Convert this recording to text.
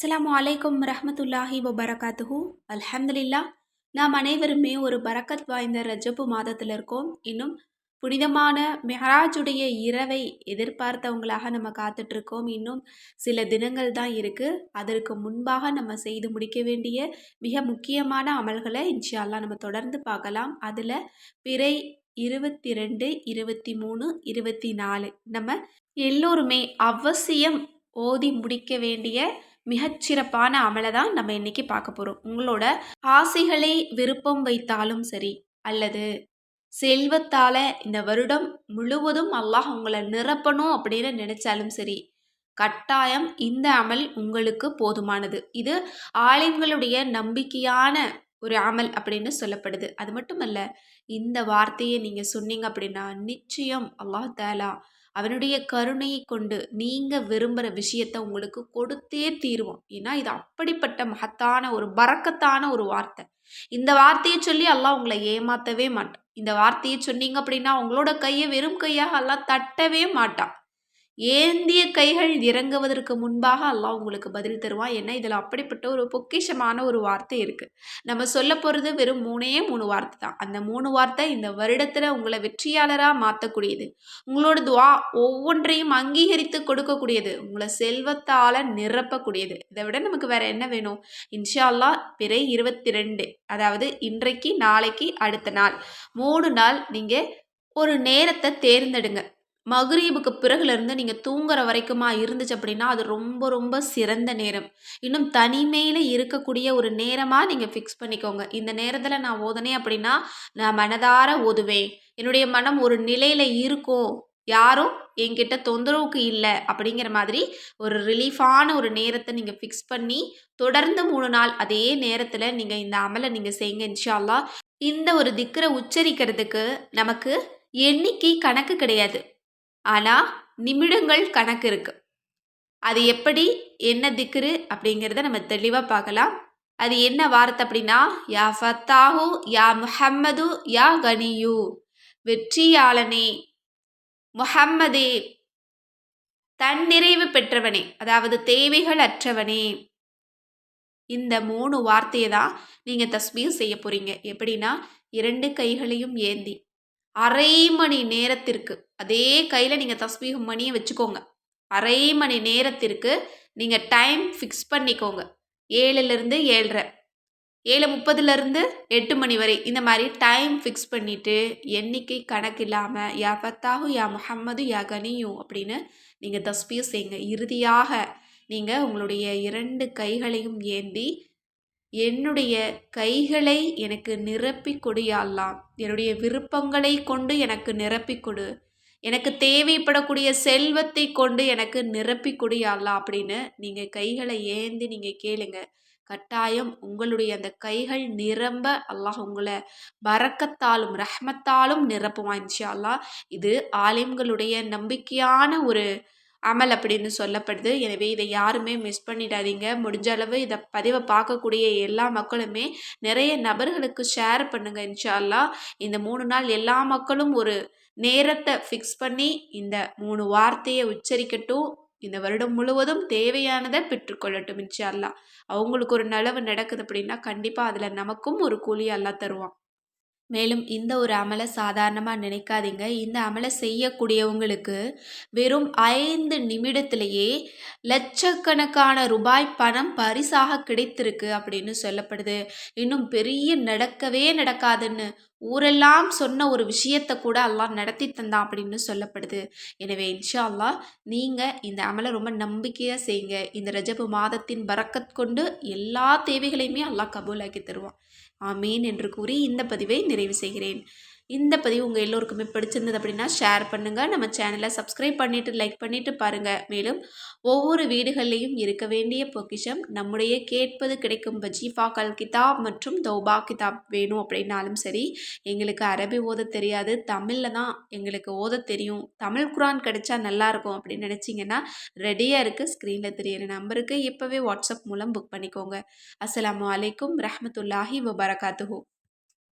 அஸ்லாம் அலைக்கும் ரஹமத்துல்லாஹி வபரகாத்துஹு. அல்ஹம்துலில்லா நாம் அனைவருமே ஒரு பரக்கத் வாய்ந்த ரஜப்பு மாதத்தில் இருக்கோம். இன்னும் புனிதமான மெஹராஜுடைய இரவை எதிர்பார்த்தவங்களாக நம்ம காத்துட்ருக்கோம். இன்னும் சில தினங்கள் தான் இருக்குது அதற்கு முன்பாக நம்ம செய்து முடிக்க வேண்டிய மிக முக்கியமான அமல்களை இன்ஷால்லாம் நம்ம தொடர்ந்து பார்க்கலாம். அதில் பிறை இருபத்தி ரெண்டு இருபத்தி மூணு இருபத்தி நாலு நம்ம எல்லோருமே அவசியம் ஓதி முடிக்க வேண்டிய மிகச்சிறப்பான அமலை தான் நம்ம இன்னைக்கு பார்க்க போகிறோம் உங்களோட ஆசைகளை விருப்பம் வைத்தாலும் சரி அல்லது செல்வத்தால் இந்த வருடம் முழுவதும் அல்லாஹ் உங்களை நிரப்பணும் அப்படின்னு நினைச்சாலும் சரி கட்டாயம் இந்த அமல் உங்களுக்கு போதுமானது. இது ஆலயங்களுடைய நம்பிக்கையான ஒரு அமல் அப்படின்னு சொல்லப்படுது. அது மட்டுமல்ல இந்த வார்த்தையை நீங்கள் சொன்னீங்க அப்படின்னா நிச்சயம் அல்லாஹ் தாலா அவனுடைய கருணையை கொண்டு நீங்கள் விரும்புகிற விஷயத்த உங்களுக்கு கொடுத்தே தீருவோம் ஏன்னா இது அப்படிப்பட்ட மகத்தான ஒரு பறக்கத்தான ஒரு வார்த்தை. இந்த வார்த்தையை சொல்லி அல்லாஹ் உங்களை ஏமாற்றவே மாட்டான். இந்த வார்த்தையை சொன்னீங்க அப்படின்னா உங்களோட கையை வெறும் கையாக எல்லாம் தட்டவே மாட்டான். ஏந்திய கைகள் இறங்குவதற்கு முன்பாக அல்லாஹ் உங்களுக்கு பதில் தருவான். ஏன்னா இதில் அப்படிப்பட்ட ஒரு பொக்கிஷமான ஒரு வார்த்தை இருக்குது நம்ம சொல்ல போகிறது வெறும் மூணே மூணு வார்த்தை தான். அந்த மூணு வார்த்தை இந்த வருடத்தில் உங்களை வெற்றியாளராக மாற்றக்கூடியது உங்களோட துவா ஒவ்வொன்றையும் அங்கீகரித்து கொடுக்கக்கூடியது. உங்களை செல்வத்தால் நிரப்பக்கூடியது. இதை விட நமக்கு வேற என்ன வேணும்? இன்ஷா அல்லா பிறை இருபத்தி ரெண்டு அதாவது இன்றைக்கு நாளைக்கு அடுத்த நாள். மூணு நாள் நீங்கள் ஒரு நேரத்தை தேர்ந்தெடுங்க. மகுரீபுக்கு பிறகுலேருந்து நீங்கள் தூங்குற வரைக்குமா இருந்துச்சு அப்படின்னா அது ரொம்ப ரொம்ப சிறந்த நேரம். இன்னும் தனிமையில் இருக்கக்கூடிய ஒரு நேரமாக நீங்கள் ஃபிக்ஸ் பண்ணிக்கோங்க. இந்த நேரத்தில் நான் ஓதனே அப்படின்னா நான் மனதார ஓதுவேன். என்னுடைய மனம் ஒரு நிலையில் இருக்கும் யாரும் என்கிட்ட தொந்தரவுக்கு இல்லை அப்படிங்கிற மாதிரி ஒரு ரிலீஃபான ஒரு நேரத்தை நீங்கள் ஃபிக்ஸ் பண்ணி தொடர்ந்து மூணு நாள் அதே நேரத்தில் நீங்கள் இந்த அமலை நீங்கள் செய்யுங்க இன்ஷால்லா இந்த ஒரு திக்கரை உச்சரிக்கிறதுக்கு நமக்கு எண்ணிக்கை கணக்கு கிடையாது. ஆனால் நிமிடங்கள் கணக்கு இருக்குது அது எப்படி என்ன திக்ரு அப்படிங்கிறத நம்ம தெளிவாக பார்க்கலாம். அது என்ன வார்த்தை அப்படின்னா யா ஃபத்தாஹு யா முஹம்மது யா கனியு. வெற்றியாளனே. முஹம்மதே. தன்னிறைவு பெற்றவனே. அதாவது தேவைகள் அற்றவனே. இந்த மூணு வார்த்தையை தான் நீங்கள் தஸ்மீர் செய்ய போகிறீங்க எப்படின்னா இரண்டு கைகளையும் ஏந்தி அரை மணி நேரத்திற்கு. அதே கையில் நீங்கள் தஸ்மீகம் மணியை வச்சுக்கோங்க. அரை மணி நேரத்திற்கு நீங்கள் டைம் ஃபிக்ஸ் பண்ணிக்கோங்க. ஏழுலேருந்து ஏழரை. ஏழு முப்பதுலேருந்து எட்டு மணி வரை. இந்த மாதிரி டைம் ஃபிக்ஸ் பண்ணிவிட்டு எண்ணிக்கை கணக்கு இல்லாமல் யா ஃபத்தாஹு யா முஹம்மது யா கனியும் அப்படின்னு நீங்கள் தஸ்பியும் செய்யுங்க இறுதியாக நீங்கள் உங்களுடைய இரண்டு கைகளையும் ஏந்தி என்னுடைய கைகளை எனக்கு நிரப்பி கொடு என்னுடைய விருப்பங்களை கொண்டு எனக்கு நிரப்பி கொடு. எனக்கு தேவைப்படக்கூடிய செல்வத்தை கொண்டு எனக்கு நிரப்பி கொடு அப்படின்னு நீங்கள் கைகளை ஏந்தி நீங்கள் கேளுங்க. கட்டாயம் உங்களுடைய அந்த கைகள் நிரம்ப அல்லாஹ் உங்களை பறக்கத்தாலும் ரஹ்மத்தாலும் நிரப்புவான் இன்ஷா அல்லாஹ். இது ஆலிம்களுடைய நம்பிக்கையான ஒரு அமல் அப்படின்னு சொல்லப்படுது. எனவே இதை யாருமே மிஸ் பண்ணிடாதீங்க. முடிஞ்ச அளவு இதை பதிவை பார்க்கக்கூடிய எல்லா மக்களுமே நிறைய நபர்களுக்கு ஷேர் பண்ணுங்கள் இன்ஷால்லா இந்த மூணு நாள் எல்லா மக்களும் ஒரு நேரத்தை ஃபிக்ஸ் பண்ணி இந்த மூணு வார்த்தையை உச்சரிக்கட்டும். இந்த வருடம் முழுவதும் தேவையானதை பெற்றுக்கொள்ளட்டும் இன்ஷால்லா அவங்களுக்கு ஒரு நலவு நடக்குது அப்படின்னா கண்டிப்பாக அதில் நமக்கும் ஒரு கூலி அல்லா தருவான். மேலும் இந்த ஒரு அமலை சாதாரணமாக நினைக்காதீங்க. இந்த அமலை செய்யக்கூடியவங்களுக்கு வெறும் ஐந்து நிமிடத்திலேயே லட்சக்கணக்கான ரூபாய் பணம் பரிசாக கிடைத்திருக்கு அப்படின்னு சொல்லப்படுது. இன்னும் பெரிய நடக்கவே நடக்காதுன்னு ஊரெல்லாம் சொன்ன ஒரு விஷயத்தை கூட அல்லாஹ் நடத்தி தந்தான் அப்படின்னு சொல்லப்படுது. எனவே இன்ஷா அல்லாஹ் நீங்கள் இந்த அமலை ரொம்ப நம்பிக்கையாக செய்யுங்க இந்த ரஜபு மாதத்தின் பறக்கத் கொண்டு எல்லா தேவைகளையுமே அல்லாஹ் கபூலாக்கி தருவான். ஆமீன் என்று கூறி இந்த பதிவை நிறைவு செய்கிறேன். இந்த பதிவு உங்கள் எல்லோருக்குமே பிடிச்சிருந்தது அப்படின்னா ஷேர் பண்ணுங்கள் நம்ம சேனலை சப்ஸ்கிரைப் பண்ணிவிட்டு லைக் பண்ணிவிட்டு பாருங்கள் மேலும் ஒவ்வொரு வீடுகள்லேயும் இருக்க வேண்டிய பொக்கிஷம் நம்முடைய கேட்பது கிடைக்கும் வஜீஃபா கல் கிதாப் மற்றும் தௌபா கிதாப் வேணும் அப்படின்னாலும் சரி எங்களுக்கு அரபி ஓத தெரியாது. தமிழில் தான் எங்களுக்கு ஓத தெரியும். தமிழ் குரான் கிடைச்சா நல்லாயிருக்கும் அப்படின்னு நினச்சிங்கன்னா ரெடியாக இருக்குது ஸ்க்ரீனில் தெரியிற நம்பருக்கு இப்போவே வாட்ஸ்அப் மூலம் புக் பண்ணிக்கோங்க. அஸ்லாம் வலைக்கும் ரஹமத்துல்லாஹி வபரகாத்துஹூ.